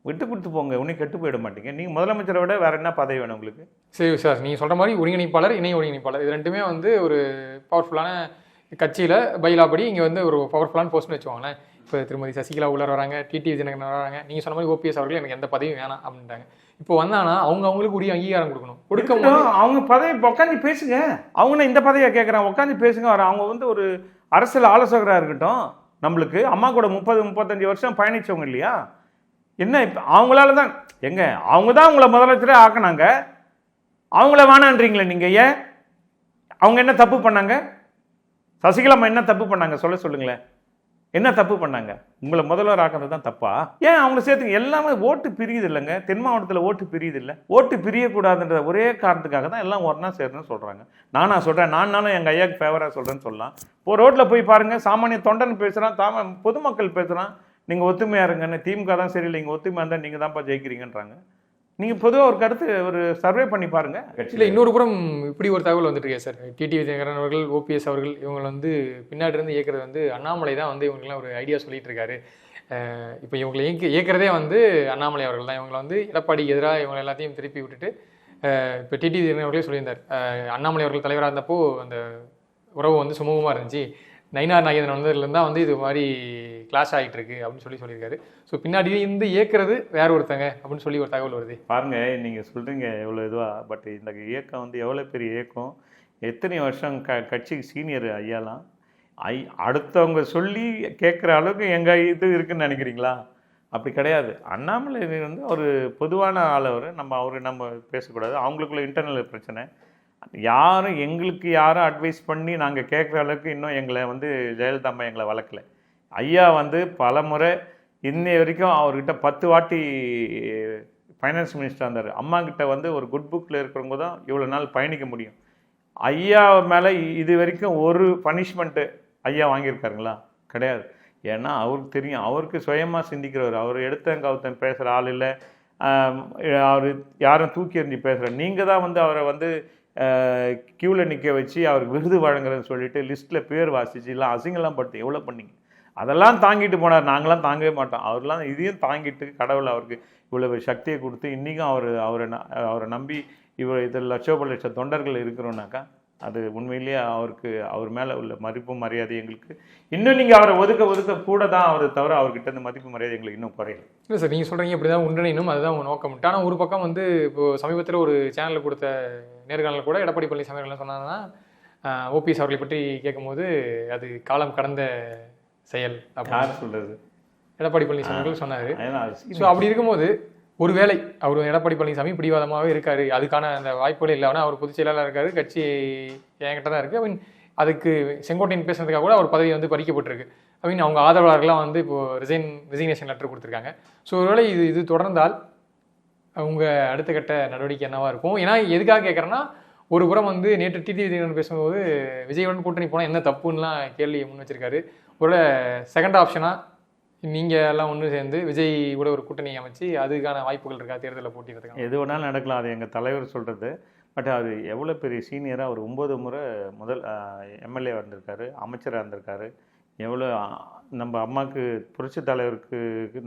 விட்டு கொடுத்து போங்க. ஒன்றும் கெட்டு போயிட மாட்டீங்க. நீங்கள் முதலமைச்சரை விட வேற என்ன பதவி வேணும் உங்களுக்கு? சரி சார் நீங்க சொல்ற மாதிரி ஒருங்கிணைப்பாளர் இணை ஒருங்கிணைப்பாளர். இது ரெண்டுமே வந்து ஒரு பவர்ஃபுல்லான கட்சியில பைலாபடி இங்க வந்து ஒரு பவர்ஃபுல்லான போஸ்ட்னு வச்சுக்கோங்களேன். இப்போ திருமதி சசிகலா உள்ளார வராங்க டிடி விஜயநகரன் வராங்க. நீங்க சொன்ன மாதிரி ஓபிஎஸ் அவர்கள் எனக்கு எந்த பதவியும் வேணாம் அப்படின்ட்டாங்க. இப்போ வந்தானா அவங்க அவங்களுக்கு உரிய அங்கீகாரம் கொடுக்கணும். இருக்கட்டும், அவங்க பதவி இப்ப உட்காந்து பேசுங்க. அவங்க இந்த பதவியை கேட்குறாங்க உட்காந்து பேசுங்க. வர அவங்க வந்து ஒரு அரசியல் ஆலோசகராக இருக்கட்டும். நம்மளுக்கு அம்மா கூட முப்பது முப்பத்தஞ்சு வருஷம் பயணிச்சவங்க இல்லையா? என்ன இப்போ அவங்களால தான் எங்க அவங்க தான் உங்களை முதலமைச்சரே ஆக்குனாங்க. அவங்கள வேணான்றீங்களே நீங்கள் ஏன்? அவங்க என்ன தப்பு பண்ணாங்க? சசிகலாம்மா என்ன தப்பு பண்ணாங்க? சொல்ல சொல்லுங்களேன். என்ன தப்பு பண்ணாங்க? உங்களை முதல்வர் ஆக்குறது தான் தப்பா? ஏன் அவங்கள சேர்த்துங்க எல்லாமே ஓட்டு பிரியுது இல்லைங்க. தென் மாவட்டத்தில் ஓட்டு பிரியுது இல்லை. ஓட்டு பிரியக்கூடாதுன்ற ஒரே காரணத்துக்காக தான் எல்லாம் ஒன்றா சேரணும்னு சொல்கிறாங்க நானா சொல்கிறேன் நான் நானும் எங்கள் ஐயாக்கு ஃபேவராக சொல்கிறேன்னு சொல்லலாம். இப்போ ரோட்டில் போய் பாருங்கள் சாமானிய தொண்டன் பேசுகிறான் தாம பொதுமக்கள் பேசுகிறான் நீங்கள் ஒத்துமையாக இருங்கன்னு. திமுக தான் சரியில்லை. நீங்கள் ஒத்துமையாக இருந்தால் நீங்கள் தான்ப்பா ஜெயிக்கிறீங்கன்றாங்க. நீங்கள் பொதுவாக ஒரு கருத்து ஒரு சர்வே பண்ணி பாருங்கள் கட்சியில் இன்னொரு புறம் இப்படி ஒரு தகவல் வந்துட்டு இருக்கே சார். டிடி விஜயகரன் அவர்கள் ஓபிஎஸ் அவர்கள் இவங்க வந்து பின்னாடி இருந்து இயக்குறது வந்து அண்ணாமலை தான் வந்து இவங்கெல்லாம் ஒரு ஐடியா சொல்லிட்டு இருக்காரு. இப்போ இவங்களை இயக்க இயக்கிறதே வந்து அண்ணாமலை அவர்கள் தான். இவங்களை வந்து எடப்பாடி எதிராக இவங்க எல்லாத்தையும் திருப்பி விட்டுட்டு இப்போ டிடி அவர்களே சொல்லியிருந்தார். அண்ணாமலை அவர்கள் தலைவராக இருந்தப்போ அந்த உறவு வந்து சுமூகமாக இருந்துச்சு. நயினார் நாகேந்திரன் வந்ததுலேருந்து தான் வந்து இது மாதிரி கிளாஷ் ஆகிட்டு இருக்கு அப்படின்னு சொல்லி சொல்லியிருக்காரு. ஸோ பின்னாடி இருந்து இயக்குறது வேற ஒருத்தங்க அப்படின்னு சொல்லி ஒரு தகவல் வருது. பாருங்க நீங்கள் சொல்கிறீங்க எவ்வளோ இதுவாக பட் இந்த இயக்கம் வந்து எவ்வளோ பெரிய இயக்கம்? எத்தனை வருஷம் க கட்சிக்கு சீனியர் ஐயாலாம்? ஐ அடுத்தவங்க சொல்லி கேட்குற அளவுக்கு எங்கள் இது இருக்குன்னு நினைக்கிறீங்களா? அப்படி கிடையாது. அண்ணாமலை வந்து ஒரு பொதுவான ஆள் அவர். நம்ம அவர் நம்ம பேசக்கூடாது. அவங்களுக்குள்ள இன்டர்னல் பிரச்சனை. யாரும் எங்களுக்கு யாரும் அட்வைஸ் பண்ணி நாங்கள் கேட்குற அளவுக்கு இன்னும் எங்களை வந்து ஜெயலலிதா அம்மா எங்களை வளர்க்கல. ஐயா வந்து பல முறை இன்னை வரைக்கும் அவர்கிட்ட பத்து வாட்டி ஃபைனான்ஸ் மினிஸ்டர் இருந்தார். அம்மா கிட்ட வந்து ஒரு குட் புக்கில் இருக்கிறவங்க தான் இவ்வளோ நாள் பயணிக்க முடியும். ஐயா மேலே இது வரைக்கும் ஒரு பனிஷ்மெண்ட்டு ஐயா வாங்கியிருக்காருங்களா? கிடையாது. ஏன்னா அவருக்கு தெரியும். அவருக்கு சுயமாக சிந்திக்கிறவர். அவர் எடுத்தன் கவுத்தன் பேசுகிற ஆள் இல்லை. அவர் யாரும் தூக்கி எறிஞ்சு பேசுகிற நீங்கள் தான் வந்து அவரை வந்து க்யூவில் நிற்க வச்சு அவருக்கு விருது வழங்குறதுன்னு சொல்லிட்டு லிஸ்ட்டில் பேர் வாசிச்சு எல்லாம் அசிங்கெல்லாம் படுத்து எவ்வளோ பண்ணிங்க? அதெல்லாம் தாங்கிட்டு போனார். நாங்களாம் தாங்கவே மாட்டோம். அவர்லாம் இதையும் தாங்கிட்டு கடவுள் அவருக்கு இவ்வளோ சக்தியை கொடுத்து இன்றைக்கும் அவர் அவரை ந- அவரை நம்பி இவர் இதில் லட்சோப லட்ச தொண்டர்கள் இருக்கிறோன்னாக்கா அது உண்மையிலேயே அவருக்கு அவர் மேலே உள்ள மதிப்பு மரியாதை எங்களுக்கு இன்னும் நீங்கள் அவரை ஒதுக்க ஒதுக்க கூட தான் அவரை தவிர அவர்கிட்ட இந்த மதிப்பு மரியாதை எங்களுக்கு இன்னும் குறையல. இல்லை சார் நீங்கள் சொல்கிறீங்க இப்படி தான் ஒன்றிணைணும் அதுதான் உங்கள் நோக்கம். ஆனால் ஒரு பக்கம் வந்து இப்போ சமீபத்தில் ஒரு சேனலில் கொடுத்த நேர்காணல் கூட எடப்பாடி பழனிசாமி அவர்கள் சொன்னாங்கன்னா ஓபிஎஸ் அவர்களை பற்றி கேட்கும்போது அது காலம் கடந்த செயல் யார் சொல்கிறது எடப்பாடி பழனிசாமி அவர்கள் சொன்னார். ஸோ அப்படி இருக்கும்போது ஒருவேளை அவர் எடப்பாடி பழனிசாமி பிடிவாதமாகவே இருக்காரு அதுக்கான அந்த வாய்ப்புகள் இல்லை. ஆனால் அவர் பொதுச் செயலாளர் இருக்காரு கட்சி என்கிட்ட தான் இருக்குது ஐ மீன் அதுக்கு செங்கோட்டையன் பேசுனதுக்காக கூட அவர் பதவி வந்து பறிக்கப்பட்டிருக்கு. ஐ மீன் அவங்க ஆதரவாளர்கள்லாம் வந்து இப்போ ரிசைன் ரிசிக்னேஷன் லெட்டர் கொடுத்துருக்காங்க. ஸோ ஒருவேளை இது இது தொடர்ந்தால் அவங்க அடுத்த கட்ட நடவடிக்கை என்னவா இருக்கும்? ஏன்னா எதுக்காக கேட்குறேன்னா ஒரு புறம் வந்து நேற்று டிடி விஜயன் பேசும்போது விஜயுடன் கூட்டணி போனால் என்ன தப்புன்னுலாம் கேள்வி முன் வச்சிருக்காரு. ஒரு செகண்ட் ஆப்ஷனாக நீங்கள் எல்லாம் ஒன்று சேர்ந்து விஜய் கூட ஒரு கூட்டணி அமைச்சு அதுக்கான வாய்ப்புகள் இருக்கா தேர்தலில் போட்டிடுறதுக்கான எது வேணாலும் நடக்கலாம். அது எங்கள் தலைவர் சொல்கிறது பட் அது எவ்வளோ பெரிய சீனியராக அவர் ஒம்பது முறை முதல் எம்எல்ஏ வந்திருக்காரு அமைச்சராக இருந்திருக்காரு எவ்வளோ நம்ம அம்மாவுக்கு புரட்சி தலைவருக்கு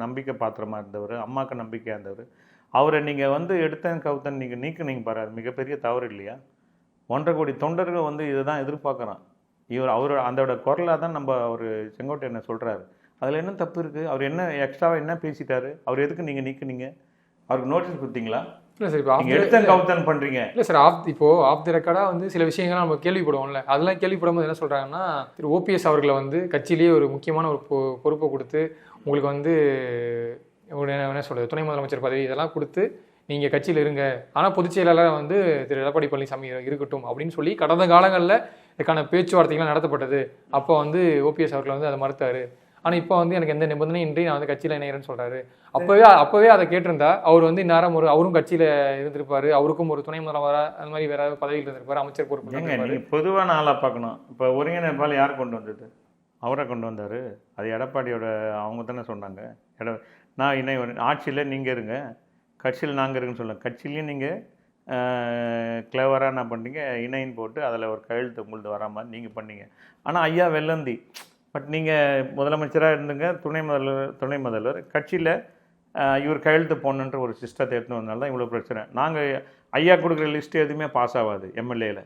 நம்பிக்கை பாத்திரமாக இருந்தவர் அம்மாவுக்கு நம்பிக்கையாக இருந்தவர். அவரை நீங்கள் வந்து எடுத்தன் கவுத்தன் நீங்கள் நீக்குனீங்க பாரு அது மிகப்பெரிய தவறு இல்லையா? ஒன்றரை கோடி தொண்டர்கள் வந்து இதை தான் எதிர்பார்க்குறான். இவர் அவர் அதோட குரலாக தான் நம்ம அவர் செங்கோட்டையனை சொல்கிறாரு அதில் என்ன தப்பு இருக்குது அவர் என்ன எக்ஸ்ட்ராவாக என்ன பேசிட்டாரு? அவர் எதுக்கு நீங்கள் நீக்குனீங்க? அவருக்கு நோட்டீஸ் கொடுத்தீங்களா? இல்லை சார் இப்போ எடுத்தன் கவுத்தன் பண்றீங்க. இல்லை சார் ஆப் இப்போ ஆப் தி ரெக்கார்டாக வந்து சில விஷயங்கள் நம்ம கேள்விப்படுவோம்ல. அதெல்லாம் கேள்விப்படும்போது என்ன சொல்கிறாங்கன்னா திரு ஓபிஎஸ் அவர்களை வந்து கட்சியிலேயே ஒரு முக்கியமான ஒரு பொ- பொறுப்பை கொடுத்து உங்களுக்கு வந்து என்ன சொல்கிறது துணை முதலமைச்சர் பதவி இதெல்லாம் கொடுத்து நீங்கள் கட்சியில் இருங்க. ஆனால் பொதுச் செயலாளராக வந்து திரு. எடப்பாடி பழனிசாமி இருக்கட்டும் அப்படின்னு சொல்லி கடந்த காலங்களில் இதுக்கான பேச்சுவார்த்தைகள்லாம் நடத்தப்பட்டது. அப்போ வந்து ஓபிஎஸ் அவர்கள் வந்து அதை மறுத்தாரு. ஆனால் இப்போ வந்து எனக்கு எந்த நிபந்தனையும் இன்றி நான் வந்து கட்சியில் இணைகிறேன்னு சொல்கிறாரு அப்போவே அப்போவே அதை கேட்டிருந்தா அவர் வந்து இந்நேரம் ஒரு அவரும் கட்சியில் இருந்திருப்பாரு. அவருக்கும் ஒரு துணை முதல்வராக அந்த மாதிரி வேற ஏதாவது பதவியில் இருந்திருப்பாரு. அமைச்சர் பொறுப்பு பொதுவான ஆளா பார்க்கணும். இப்போ ஒருங்கிணைப்பால் யார் கொண்டு வந்தது? அவரை கொண்டு வந்தாரு? அது எடப்பாடியோட அவங்க தானே சொன்னாங்க. எட நான் இணை ஆட்சியில் நீங்கள் இருங்க. கட்சியில் நாங்கள் இருக்குன்னு சொல்லுங்க கட்சியிலையும் நீங்கள் கிளவராக என்ன பண்ணீங்க இணைன்னு போட்டு அதில் ஒரு கையெழுத்து உங்களுது வரா மாதிரி நீங்கள் பண்ணீங்க. ஆனால் ஐயா வெள்ளந்தி பட் நீங்கள் முதலமைச்சராக இருந்துங்க. துணை முதல்வர் துணை முதல்வர். கட்சியில் இவர் கையெழுத்து போடணுன்ற ஒரு சிஸ்டத்தை எடுத்துன்னு வந்தால் தான் இவ்வளோ பிரச்சனை. நாங்கள் ஐயா கொடுக்குற லிஸ்ட் எதுவுமே பாஸ் ஆகாது எம்எல்ஏல.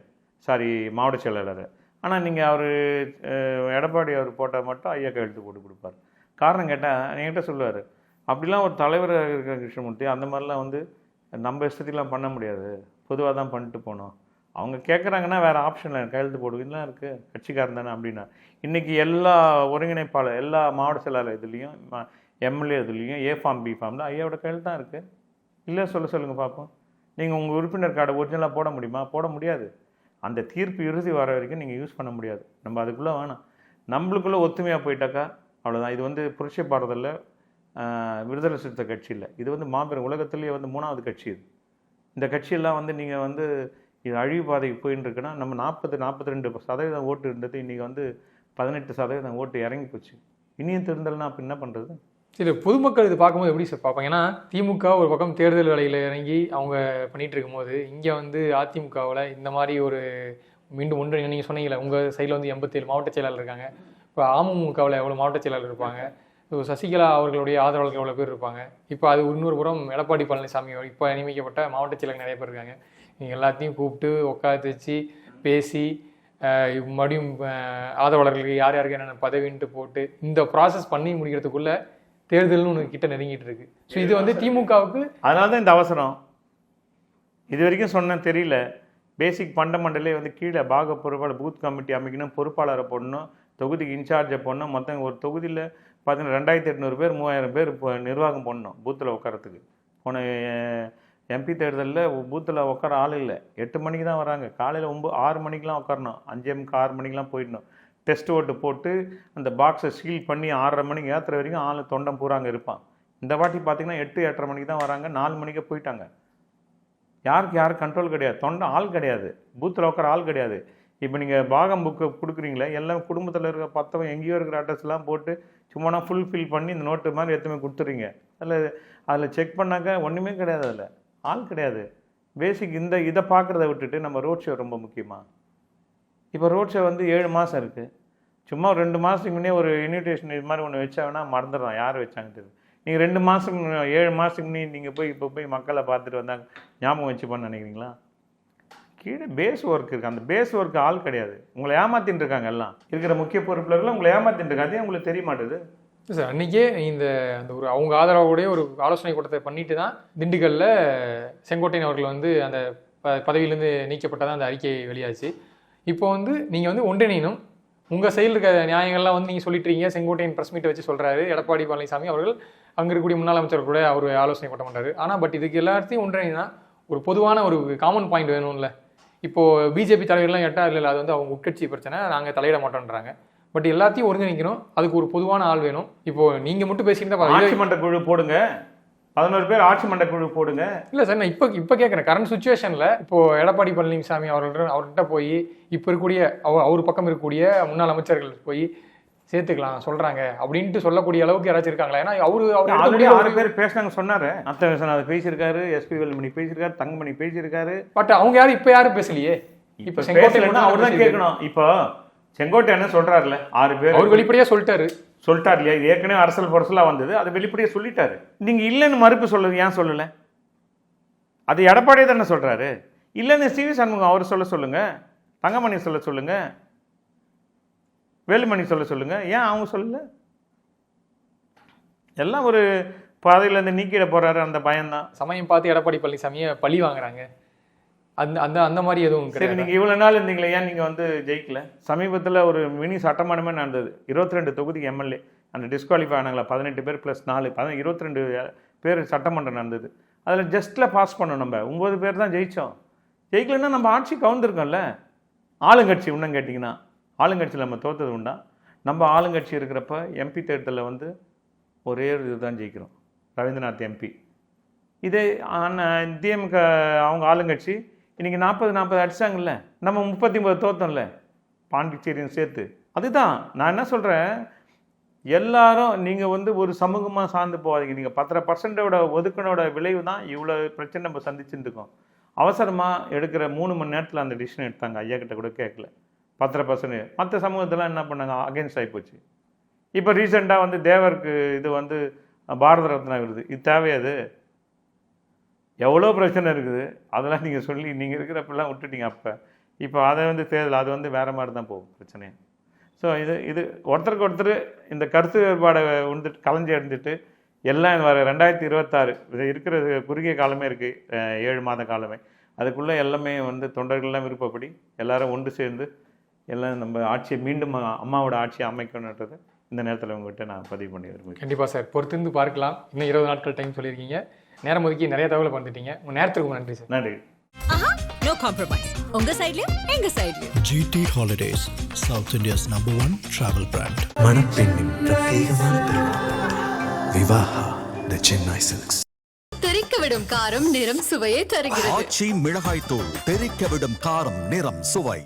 சாரி மாவட்ட செயலாளர். ஆனால் நீங்கள் அவர் எடப்பாடி அவர் போட்டால் மட்டும் ஐயா கையெழுத்து போட்டு கொடுப்பார். காரணம் கேட்டால் என்கிட்ட சொல்லுவார் அப்படிலாம் ஒரு தலைவர் இருக்கிற கிருஷ்ணமூர்த்தி அந்த மாதிரிலாம் வந்து நம்ம இஷ்டத்துக்குலாம் பண்ண முடியாது. பொதுவாக தான் பண்ணிட்டு போனோம் அவங்க கேட்குறாங்கன்னா வேறு ஆப்ஷனில் கையெழுத்து போடுவீங்கலாம் இருக்குது கட்சிக்காரன் தானே அப்படின்னா. இன்றைக்கி எல்லா ஒருங்கிணைப்பாளர் எல்லா மாவட்ட செயலாளர் இதுலேயும் எம்எல்ஏ இதுலேயும் ஏ ஃபார்ம் பி ஃபார்மில் ஐயாவோட கையெழுத்து தான் இருக்குது இல்லை சொல்ல சொல்லுங்கள் பார்ப்போம் நீங்கள் உங்கள் உறுப்பினர் கார்டை ஒரிஜினலாக போட முடியுமா? போட முடியாது. அந்த தீர்ப்பு இறுதி வர வரைக்கும் நீங்கள் யூஸ் பண்ண முடியாது. நம்ம அதுக்குள்ளே வேணாம். நம்மளுக்குள்ளே ஒத்துமையாக போயிட்டாக்கா அவ்வளோதான் இது வந்து புரட்சி பாடுறதில்லை விடுதலை சிறுத்தை கட்சியில் இது வந்து மாபெரும் உலகத்திலேயே வந்து மூணாவது கட்சி இது. இந்த கட்சியெல்லாம் வந்து நீங்கள் வந்து இது அழிவு பாதைக்கு போயின்னு இருக்குன்னா நம்ம நாற்பது நாற்பத்தி ரெண்டு சதவீதம் ஓட்டு இருந்தது இன்றைக்கி வந்து பதினெட்டு சதவீதம் ஓட்டு இறங்கி போச்சு. இனியும் திருந்தல்னா அப்போ என்ன பண்ணுறது சரி பொதுமக்கள் இது பார்க்கும்போது எப்படி சார் பார்ப்பாங்க? ஏன்னா திமுக ஒரு பக்கம் தேர்தல் வேலையில் இறங்கி அவங்க பண்ணிகிட்டு இருக்கும்போது இங்கே வந்து அதிமுகவில் இந்த மாதிரி ஒரு மீண்டும் ஒன்று நீங்கள் சொன்னீங்களே உங்கள் சைடில் வந்து எண்பத்தேழு மாவட்ட செயலாளர் இருக்காங்க. இப்போ அமமுகவில் எவ்வளோ மாவட்ட செயலாளர் இருப்பாங்க? சசிகலா அவர்களுடைய ஆதரவாளர்கள் எவ்வளோ பேர் இருப்பாங்க? இப்போ அது இன்னொரு புறம் எடப்பாடி பழனிசாமி இப்போ நியமிக்கப்பட்ட மாவட்ட செயலர் நிறைய பேர் இருக்காங்க. நீங்கள் எல்லாத்தையும் கூப்பிட்டு உட்காந்து வச்சு பேசி மறுபடியும் ஆதரவாளர்களுக்கு யார் யாருக்கு என்னென்ன பதவின்ட்டு போட்டு இந்த ப்ராசஸ் பண்ணி முடிக்கிறதுக்குள்ளே தேர்தல்னு ஒன்று கிட்ட நெருங்கிட்டு இருக்கு. ஸோ இது வந்து திமுகவுக்கு அதனால தான் இந்த அவசரம். இது வரைக்கும் சொன்ன தெரியல. பேசிக் ஃபண்டமெண்டலே வந்து கீழே பாக பொறுப்பாளர் பூத் கமிட்டி அமைக்கணும் பொறுப்பாளரை போடணும் தொகுதிக்கு இன்சார்ஜை போடணும். மொத்தம் ஒரு தொகுதியில் பார்த்தீங்கன்னா ரெண்டாயிரத்தி எட்நூறு பேர் மூவாயிரம் பேர் இப்போ நிர்வாகம் பண்ணணும் பூத்தில் உட்காரத்துக்கு போன எம்பி தேர்தலில் பூத்தில் உட்கார ஆள் இல்லை. எட்டு மணிக்கு தான் வராங்க. காலையில் ஒம்பது ஆறு மணிக்கெலாம் உட்காரணும் அஞ்சே முக்கால் ஆறு மணிக்கெலாம் போயிடணும். டெஸ்ட் ஓட்டு போட்டு அந்த பாக்ஸை சீல் பண்ணி ஆறரை மணிக்கு ஏற்றுற வரைக்கும் ஆள் தொண்டம் பூராங்க இருப்பான். இந்த வாட்டி பார்த்தீங்கன்னா எட்டு எட்டரை மணிக்கு தான் வராங்க. நாலு மணிக்கு போயிட்டாங்க. யாருக்கு யாரும் கண்ட்ரோல் கிடையாது. தொண்டை ஆள் கிடையாது. பூத்தில் உட்கார ஆள் கிடையாது. இப்போ நீங்கள் பாகம் புக்கு கொடுக்குறீங்களே எல்லாம் குடும்பத்தில் இருக்க பத்தவங்க எங்கேயோ இருக்கிற அட்ரஸ்லாம் போட்டு சும்மானா ஃபுல் ஃபில் பண்ணி இந்த நோட்டு மாதிரி எத்தனை கொடுத்துறீங்க. அதில் அதில் செக் பண்ணாக்க ஒன்றுமே கிடையாது அதில். ஆள் கிடையாது. பேசிக் இந்த இதை பார்க்குறத விட்டுட்டு நம்ம ரோட் ஷோ ரொம்ப முக்கியமாக இப்போ ரோட் ஷோ வந்து ஏழு மாதம் இருக்குது சும்மா ரெண்டு மாதத்துக்கு முன்னே ஒரு இன்விடேஷன் இது மாதிரி ஒன்று வச்சாங்கன்னா மறந்துடுறோம். யார் வச்சாங்கன்ட்டு நீங்கள் ரெண்டு மாதத்துக்கு ஏழு மாதத்துக்கு முன்னே நீங்கள் போய் இப்போ போய் மக்களை பார்த்துட்டு வந்தாங்க ஞாபகம் வச்சுப்பான்னு நினைக்கிறீங்களா? கீழே பேஸ் ஒர்க் இருக்குது அந்த பேஸ் ஒர்க் ஆள் கிடையாது. உங்களை ஏமாத்தின்னு இருக்காங்க எல்லாம். இருக்கிற முக்கிய பொறுப்புல உங்களை ஏமாத்தின்னு இருக்காதே உங்களுக்கு தெரிய மாட்டேது? சார் அன்றைக்கே இந்த அந்த ஒரு அவங்க ஆதரவோடைய ஒரு ஆலோசனை கூட்டத்தை பண்ணிட்டு தான் திண்டுக்கல்ல செங்கோட்டையன் அவர்கள் வந்து அந்த ப பதவியிலேருந்து நீக்கப்பட்டதான் அந்த அறிக்கை வெளியாச்சு. இப்போ வந்து நீங்கள் வந்து ஒன்றிணையணும். உங்கள் சைடில் இருக்க நியாயங்கள்லாம் வந்து நீங்கள் சொல்லிட்டு செங்கோட்டையன் ப்ரெஸ் மீட்டை வச்சு சொல்கிறாரு எடப்பாடி பழனிசாமி அவர்கள் அங்கே இருக்கக்கூடிய முன்னாள் அமைச்சர் கூட அவர் ஆலோசனை கூட்டம் பண்ணுறாரு ஆனால் பட் இதுக்கு எல்லாத்தையும் ஒன்றிணைனா ஒரு பொதுவான ஒரு காமன் பாயிண்ட் வேணும்ல. இப்போது பிஜேபி தலைவர்லாம் எட்டா இல்லை அது வந்து அவங்க உட்கட்சி பிரச்சனை நாங்கள் தலையிட மாட்டோன்றாங்க பட் எல்லாத்தையும் ஒருங்கிணைக்கணும் அதுக்கு ஒரு பொதுவான ஆள் வேணும். இப்போ நீங்கள் மட்டும் ஆட்சி மன்ற குழு போடுங்க. பதினோரு பேர் ஆட்சி மன்ற குழு போடுங்க. இல்லை சார் நான் இப்போ இப்போ கேட்குறேன் கரண்ட் சுச்சுவேஷனில் இப்போ எடப்பாடி பழனிசாமி அவர்கள் அவர்கிட்ட போய் இப்போ இருக்கக்கூடிய அவர் அவர் பக்கம் இருக்கக்கூடிய முன்னாள் அமைச்சர்கள் போய் சேர்த்துக்கலாம் சொல்றாங்க. அப்படின்ட்டு சொல்லக்கூடிய அளவுக்கு யாராச்சும் இருக்காங்களா? ஏன்னா அவரு அவர் ஆல்ரெடி ஆறு பேர் பேசினாங்க சொன்னாரு. விஸ்வநாத் பேசியிருக்காரு எஸ்பி வேலுமணி பேசியிருக்காரு தங்கமணி பேசியிருக்காரு. பட் அவங்க யாரும் இப்போ யாரும் பேசலையே. இப்ப செங்கோட்டை அவர் தான் கேட்கணும். இப்போ செங்கோட்டை என்ன சொல்றாருல ஆறு பேர் அவர் வெளிப்படையா சொல்லிட்டாரு. சொல்லிட்டார் இல்லையா? இது ஏற்கனவே அரசல் பொரசலா வந்தது. அதை வெளிப்படையா சொல்லிட்டாரு. நீங்க இல்லைன்னு மறுப்பு சொல்லுது ஏன் சொல்லல? அது எடப்பாடியே தானே சொல்றாரு. இல்லைன்னு சிவி சண்முகம் அவர் சொல்ல சொல்லுங்க. தங்கமணி சொல்ல சொல்லுங்க. வேலுமணி சொல்ல சொல்லுங்க. ஏன் அவங்க சொல்லல? எல்லாம் ஒரு பாதையில இருந்து நீக்கிட போறாரு அந்த பயம்தான். சமயம் பார்த்து எடப்பாடி பழனிசாமியை பழி வாங்குறாங்க. அந்த அந்த அந்த மாதிரி எதுவும் சரி கிடையாது? நீங்க இவ்வளவு நாள் இருந்தீங்களே ஏன் நீங்க வந்து ஜெயிக்கல? சமீபத்துல ஒரு மினி சட்டமன்றமே நடந்தது. இருபத்தி ரெண்டு தொகுதிக்கு எம்எல்ஏ அந்த டிஸ்குவாலிஃபை ஆனாங்களா பதினெட்டு பேர் ப்ளஸ் நாலு பதின இருபத்தி ரெண்டு பேர் சட்டமன்றம் நடந்தது. அதில் ஜஸ்ட்டில் பாஸ் பண்ணோம் நம்ம. ஒம்பது பேர் தான் ஜெயித்தோம் ஜெயிக்கலன்னா நம்ம ஆட்சி கவுந்திருக்கோம்ல. ஆளுங்கட்சி இன்னும் கேட்டிங்கன்னா. ஆளுங்கட்சியில் நம்ம தோற்றது உண்டா? நம்ம ஆளுங்கட்சி இருக்கிறப்ப எம்பி தேர்தலில் வந்து ஒரே ஒரு இதுதான் ஜெயிக்கிறோம். ரவீந்திரநாத் எம்பி இதே ஆனால் டிஎம்க அவங்க ஆளுங்கட்சி இன்றைக்கி நாற்பது நாற்பது அடிச்சாங்கல்ல? நம்ம முப்பத்தி ஒன்பது தோத்தோம்ல? பாண்டிச்சேரியும் சேர்த்து. அதுதான். நான் என்ன சொல்கிறேன் எல்லாரும் நீங்கள் வந்து ஒரு சமூகமாக சார்ந்து போகாதீங்க. நீங்கள் பத்தரை பர்சன்டோட ஒதுக்கினோட விளைவு தான் இவ்வளோ பிரச்சனை நம்ம சந்திச்சுருக்கோம் அவசரமாக எடுக்கிற மூணு மணி நேரத்தில் அந்த டிசிஷன் எடுத்தாங்க. ஐயா கிட்ட கூட கேட்கல. பத்தரை பர்சன்ட் மற்ற சமூகத்தெல்லாம் என்ன பண்ணாங்க? அகேன்ஸ்ட் ஆகிப்போச்சு இப்போ ரீசெண்டாக வந்து தேவருக்கு இது வந்து பாரத ரத்னா விருது. இது தேவையாது எவ்வளோ பிரச்சனை இருக்குது? அதெல்லாம் நீங்கள் சொல்லி நீங்கள் இருக்கிறப்பெல்லாம் விட்டுட்டீங்க அப்போ. இப்போ அதை வந்து தேர்தல் அது வந்து வேறு மாதிரி தான் போகும் பிரச்சனை ஸோ இது இது ஒருத்தருக்கு ஒருத்தர் இந்த கருத்து வேறுபாடை வந்துட்டு கலைஞ்சி அடைஞ்சிட்டு எல்லாம் வர ரெண்டாயிரத்தி இருபத்தாறு இது இருக்கிற குறுகிய காலமே இருக்குது ஏழு மாத காலமே. அதுக்குள்ளே எல்லாமே வந்து தொண்டர்கள்லாம் விருப்பப்படி எல்லாரும் ஒன்று சேர்ந்து எல்லாம் நம்ம ஆட்சியை மீண்டும் அம்மாவோட ஆட்சியை அமைக்கணுன்றது இந்த நேரத்தில் உங்ககிட்ட நான் பதிவு பண்ணி விரும்புகிறேன். கண்டிப்பா சார். பொறுத்திருந்து பார்க்கலாம். இன்னும் இருபது நாட்கள் டைம் சொல்லியிருக்கீங்க. நேரம் ஒதுக்கி நிறைய தகவலை பண்ணிட்டீங்க உங்க நேரத்துக்கு நன்றி சார். நன்றி. ஆஹா நோ காம்ப்ரமைஸ் உங்க சைட்லயும் எங்க சைட்லயும் GT Holidays, South India's number one travel brand. மணப்பெண்ணின் பிரத்யேகமான விவாஹா த சென்னை சில்க்ஸ் தெறிக்க விடும் காரம் நிறம் சுவையை தருகிறது. ஆச்சி மிளகாய் தூள் தெறிக்க விடும் காரம் நிறம் சுவை.